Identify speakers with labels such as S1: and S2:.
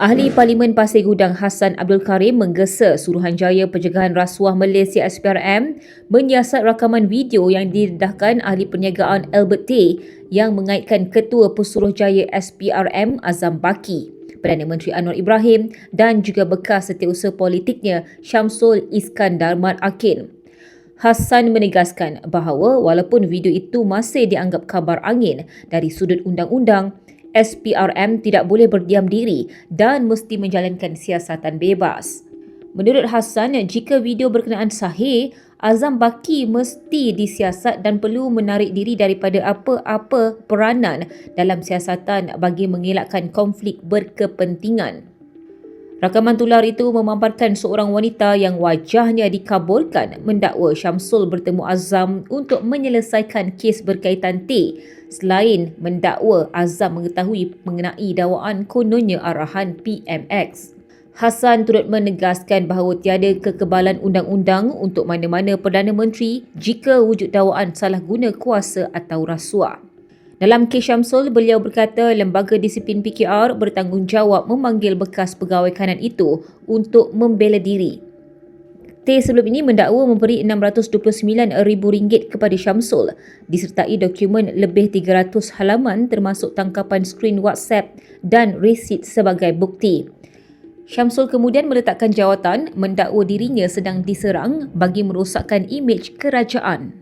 S1: Ahli Parlimen Pasir Gudang Hassan Abdul Karim menggesa Suruhanjaya Pencegahan Rasuah Malaysia SPRM menyiasat rakaman video yang didedahkan Ahli Perniagaan Albert Tay yang mengaitkan Ketua Pesuruhjaya SPRM Azam Baki, Perdana Menteri Anwar Ibrahim dan juga bekas setiausaha politiknya Syamsul Iskandar Mat Akin. Hassan menegaskan bahawa walaupun video itu masih dianggap kabar angin dari sudut undang-undang, SPRM tidak boleh berdiam diri dan mesti menjalankan siasatan bebas. Menurut Hassan, jika video berkenaan sahih, Azam Baki mesti disiasat dan perlu menarik diri daripada apa-apa peranan dalam siasatan bagi mengelakkan konflik berkepentingan. Rakaman tular itu memaparkan seorang wanita yang wajahnya dikabulkan mendakwa Syamsul bertemu Azam untuk menyelesaikan kes berkaitan T selain mendakwa Azam mengetahui mengenai dakwaan kononnya arahan PMX. Hassan turut menegaskan bahawa tiada kekebalan undang-undang untuk mana-mana Perdana Menteri jika wujud dakwaan salah guna kuasa atau rasuah. Dalam kes Syamsul, beliau berkata lembaga disiplin PKR bertanggungjawab memanggil bekas pegawai kanan itu untuk membela diri. T sebelum ini mendakwa memberi RM629,000 kepada Syamsul disertai dokumen lebih 300 halaman termasuk tangkapan skrin WhatsApp dan resit sebagai bukti. Syamsul kemudian meletakkan jawatan mendakwa dirinya sedang diserang bagi merosakkan imej kerajaan.